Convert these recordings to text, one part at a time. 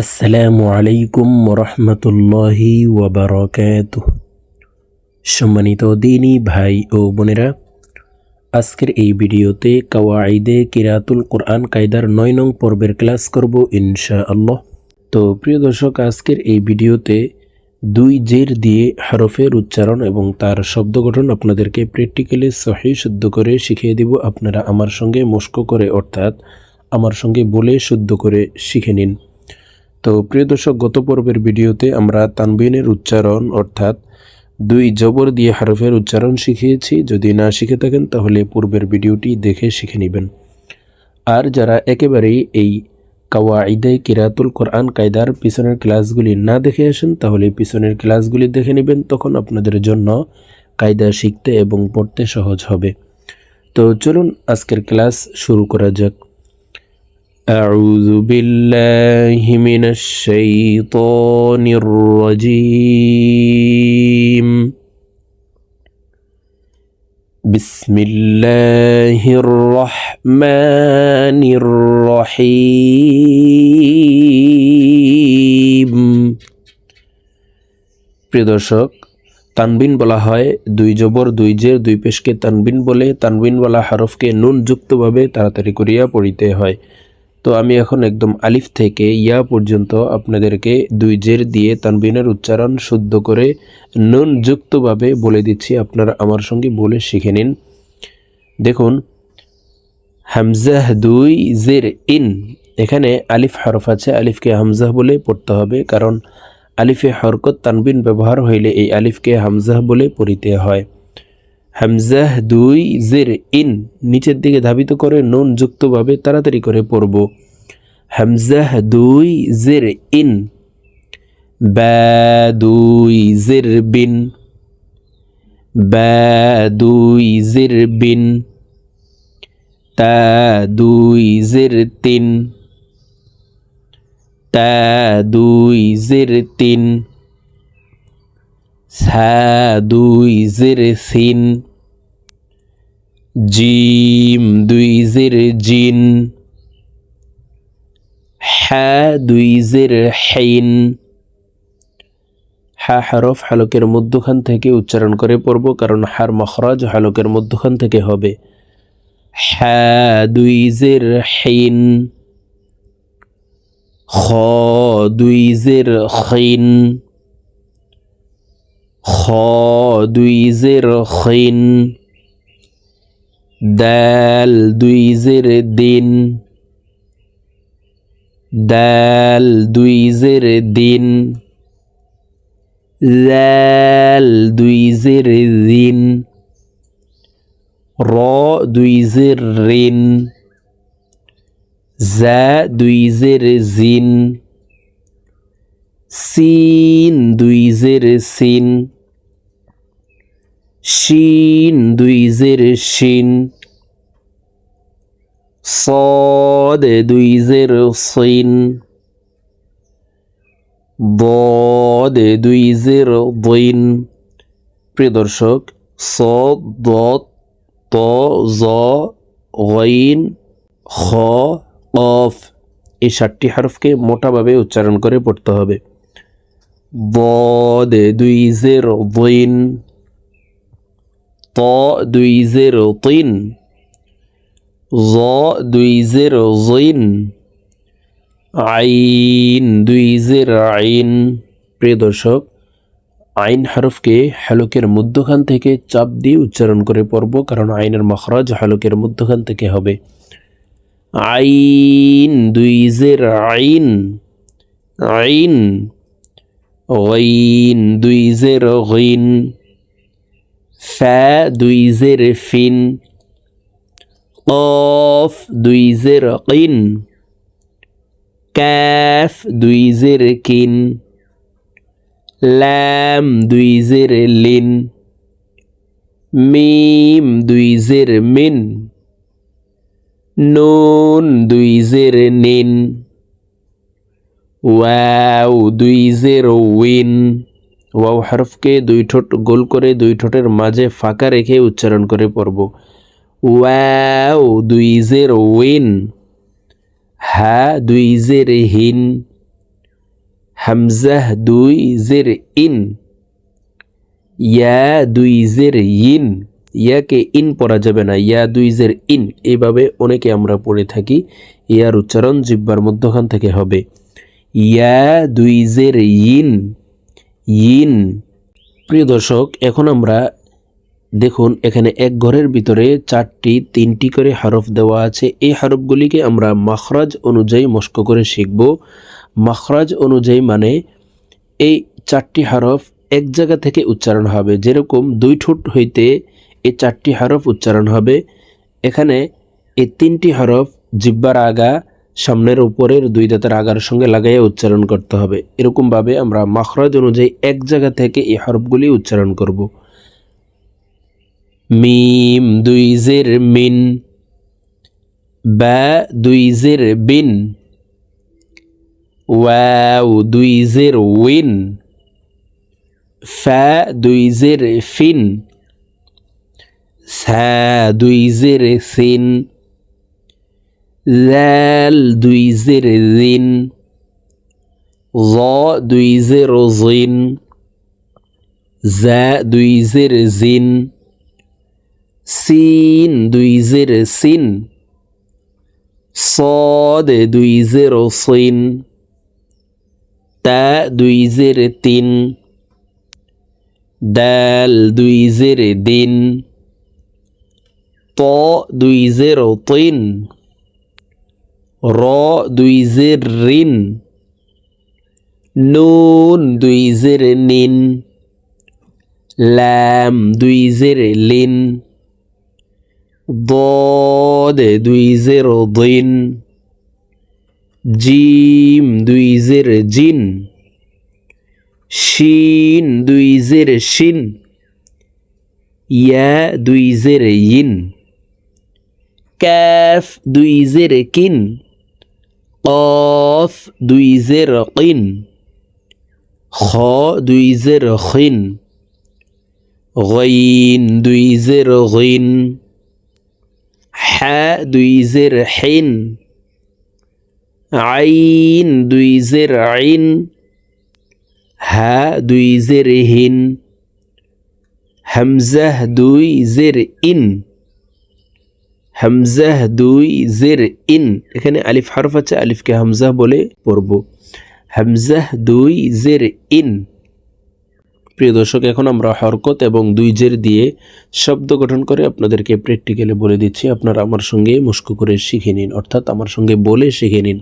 আসসালামু আলাইকুম রহমতুল্লাহি ওবরাকাত সম্মানিত দিনী ভাই ও বোনেরা, আজকের এই ভিডিওতে কাওয়াইদে কিরাতুল কোরআন কায়দার নয় নং পর্বের ক্লাস করব ইনশা আল্লাহ তো প্রিয় দর্শক, আজকের এই ভিডিওতে দুই জের দিয়ে হরফের উচ্চারণ এবং তার শব্দ গঠন আপনাদেরকে প্র্যাকটিক্যালি সহি শুদ্ধ করে শিখিয়ে দিব। আপনারা আমার সঙ্গে মস্ক করে, অর্থাৎ আমার সঙ্গে বলে শুদ্ধ করে শিখে নিন। তো প্রিয় দর্শক, গত পর্বের ভিডিওতে আমরা তানবিনের উচ্চারণ, অর্থাৎ দুই জবর দিয়ে হারফের উচ্চারণ শিখিয়েছি। যদি না শিখে থাকেন, তাহলে পূর্বের ভিডিওটি দেখে শিখে নেবেন। আর যারা একেবারেই এই কাওয়া কাওয়াইদে কিরাতুল কোরআন কায়দার পিছনের ক্লাসগুলি না দেখে আসেন, তাহলে পিছনের ক্লাসগুলি দেখে নেবেন। তখন আপনাদের জন্য কায়দা শিখতে এবং পড়তে সহজ হবে। তো চলুন আজকের ক্লাস শুরু করা যাক। أعوذ بالله من الشيطان الرجيم بسم الله الرحمن الرحيم প্রিয় দর্শক তানবিন বলা হয় দুই জবর দুই জের দুই পেশকে তানবিন বলে তানবিন বলা হরফকে নুন যুক্তভাবে তাড়াতাড়ি করিয়া পড়িতে হয় তো আমি এখন একদম আলিফ থেকে ইয়া পর্যন্ত আপনাদেরকে দুই জের দিয়ে তানবিনের উচ্চারণ শুদ্ধ করে নুন যুক্তভাবে বলে দিচ্ছি। আপনারা আমার সঙ্গে বলে শিখে নিন। দেখুন হামজাহ দুই জের ইন, এখানে আলিফ হরফ আছে। আলিফকে হামজাহ বলে পড়তে হবে কারণ আলিফে হরকত তানবিন ব্যবহার হইলে এই আলিফকে হামজাহ বলে পড়িতে হয়। হামজাহ দুই জের ইন নিচের দিকে ধাবিত করে নুন যুক্তভাবে তাড়াতাড়ি করে পড়ব। হামজাহ দুই জের ইন। বা দুই জের বিন। বা দুই জের বিন। দুই জের তিন। দুই জের তিন। সা দুই জের সিন। জিম, দুই জের জিন। হা, দুই জের হেইন। হা, হরফ হালকের মধ্যখান থেকে উচ্চারণ করে পড়ব, কারণ হার মখরাজ হালকের মধ্যখান থেকে হবে। হা, দুই হেইন। খ, দুই জের খিন খ, দুই জের খিন দাল দুই জের দিন। দাল দুই জের দিন। লাল দুই জের দিন। র দুই জের রিন জা দুই জের জিন। সিন দুই জের সিন। শিন দুই জের শিন صاد দুই জের সিন ضاد দুই জের দিন প্রিয় দর্শক স দ ত জ গইন খ অফ এই সাতটি হরফকে মোটাভাবে উচ্চারণ করে পড়তে হবে ضاد দুই জের দিন ত দুই জের তিন জ দুই জের জিন আইন দুই জের আইন প্রিয় দর্শক, আইন হরফকে হালকের মধ্যখান থেকে চাপ দিয়ে উচ্চারণ করে পড়ব, কারণ আইনের মখরাজ হালকের মধ্যখান থেকে হবে। আইন দুই জের আইন। আইন গইন দুই জের গইন ফা দুই জের ফিন কফ দুই জের কিন ক্যাফ দুই জের কিন ল্যাম দুই জের লিন মিম দুই জের মিন নুন দুই জের নিন ওয়াও দুই জের উইন ওয়াও হরফকে দুই ঠোঁট গোল করে দুই ঠোঁটের মাঝে ফাঁকা রেখে উচ্চারণ করে পড়ব। ওয়াও, দুই জের উইন হা, দুই জের হিন। হামজাহ, দুই জের ইন। ইয়া, দুই জের ইন। ইয়াকে ইন পড়া যাবে না। ইয়া, দুই জের ইন। এইভাবে অনেকে আমরা পড়ে থাকি। ইয়ার উচ্চারণ জিব্বার মধ্যখান থেকে হবে। ইয়া, দুই জের ইন। ইন প্রিয় দর্শক, এখন আমরা দেখুন, এখানে এক ঘরের ভিতরে চারটি, তিনটি করে হরফ দেওয়া আছে। এই হরফগুলিকে আমরা মাখরাজ অনুযায়ী মস্ক করে শিখব। মাখরাজ অনুযায়ী মানে এই চারটি হরফ এক জায়গা থেকে উচ্চারণ হবে। যেরকম দুই ঠোঁট হইতে এই চারটি হরফ উচ্চারণ হবে। এখানে এই তিনটি হরফ জিব্বার আগা সামনের উপরের দুই দাঁতের আগার সঙ্গে লাগাইয়া উচ্চারণ করতে হবে। এরকমভাবে আমরা মাখরাজ অনুযায়ী এক জায়গা থেকে এই হরফগুলি উচ্চারণ করব। মিম দুই জের মিন বা দুই জের বিন, ওয়াও দুই জের উইন ফা দুই জের ফিন সা দুই জের সিন জাল দুই জের জিন জ দুই জের জিন জা দুই জের জিন সিন দুই জের সিন صاد দুই জের সিন তা দুই জের তিন দাল দুই জের দিন ত দুই জের তিন র দুই জের রিন নুন দুই জের নিন লাম দুই জের লিন ضاد দুই জের দিন জিম দুই জের জিন শিন দুই জের শিন ইয়া দুই জের ইন ক্যাফ দুই জের কিন কফ দুই জের কিন খ দুই জের খিন غين দুই জের غين হা দুই জের হিন আইন দুই জের আইন হা দুই জের হিন হামজাহ দুই জের ইন হামজাহ দুই জের ইন। এখানে আলিফ হারফ আছে, আলিফকে হামজাহ বলে পড়ব। হামজাহ দুই জের ইন। প্রিয় দর্শক, এখন আমরা হরকত এবং দুই জের দিয়ে শব্দ গঠন করে আপনাদেরকে প্র্যাকটিক্যালে বলে দিচ্ছি। আপনারা আমার সঙ্গে মুস্কু করে শিখে নিন, অর্থাৎ আমার সঙ্গে বলে শিখে নিন।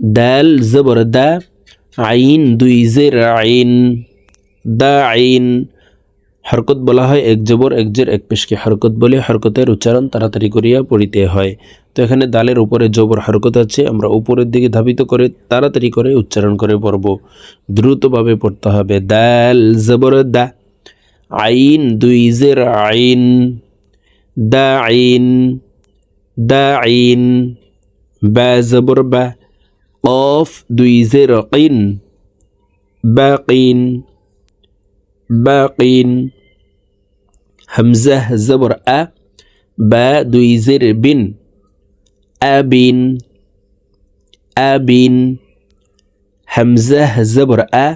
দাল জবর দা আইন দুই জের আইন, দা আইন হরকত বলা হয়, এক জবর, এক জের, এক পেশকে। হরকত বলে হরকতের উচ্চারণ তাড়াতাড়ি করিয়া পড়িতে হয়। তো এখানে দালের উপরে জবর হরকত আছে, আমরা উপরের দিকে ধাবিত করে তাড়াতাড়ি করে উচ্চারণ করে পড়ব। দ্রুতভাবে পড়তে হবে। দাল, জবর, দা। আইন, দুই জের, আইন। দা আইন। দা, আইন। বা, জবর, বা। কফ দুই জের কিন বাকিন বাকিন হামজাহ জবর আ বা দুই জের বিন আবিন আবিন হামজাহ জবর আ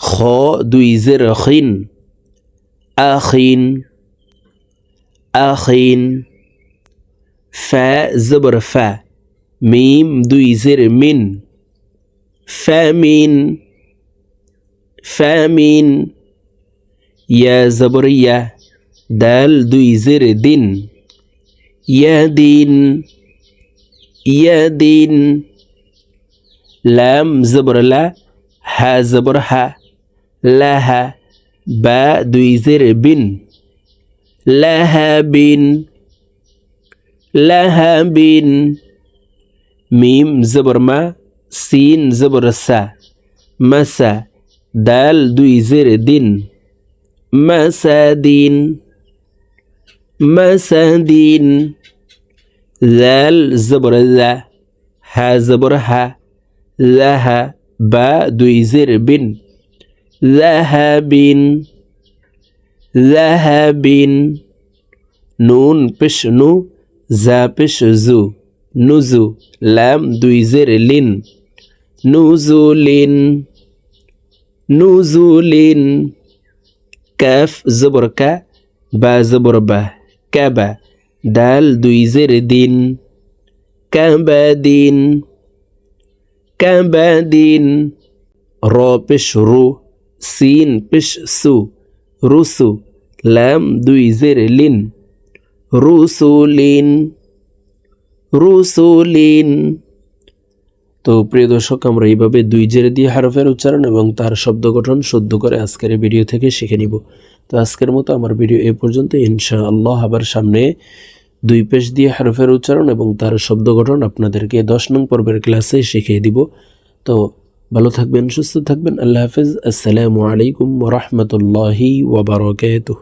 খ দুই জের খিন আখিন আখিন ফা জবর ফা মিম দুই জের মিন ফ্যামিন ফ্যামিন ইয়া জবর ইয়া দাল দুই জের দিন। ইয়া দিন লাম জবর লা, হা জবর হা। লাহা, বা দুই জের বিন। লাহা বিন লাহা বিন। মিম জবর মা, সিন জবর সা। মাসা, দাল দুই জের দিন। মাসাদিন জাল জবর জা হা জবর হা জাহা বা দুই জের বিন জাহাবিন জাহাবিন নুন পেশ নু জা পেশ জু নুজু লাম দুই জের লিন নুজুলিন নুজুলিন কাফ জবর কা বা জবর বা কাবা, দাল দুই জের দিন কাবাদিন কাবাদিন র পেশ রু, সিন পেশ সু রুসু লাম দুই জের লিন রুসুলিন রুসুলিন তো প্রিয় দর্শক, আমরা এইভাবে দুই জেরে দিয়ে হারফের উচ্চারণ এবং তার শব্দ গঠন শুদ্ধ করে আজকের ভিডিও থেকে শিখে নিব। তো আজকের মতো আমার ভিডিও এ পর্যন্ত ইনশা আল্লাহ আবার সামনে দুই পেশ দিয়ে হারফের উচ্চারণ এবং তার শব্দ গঠন আপনাদেরকে দশ নং পর্বের ক্লাসে শিখিয়ে দিব। তো ভালো থাকবেন, সুস্থ থাকবেন। আল্লাহ হাফিজ। আসসালামু আলাইকুম রহমতুল্লাহি ওবরাকাতুহ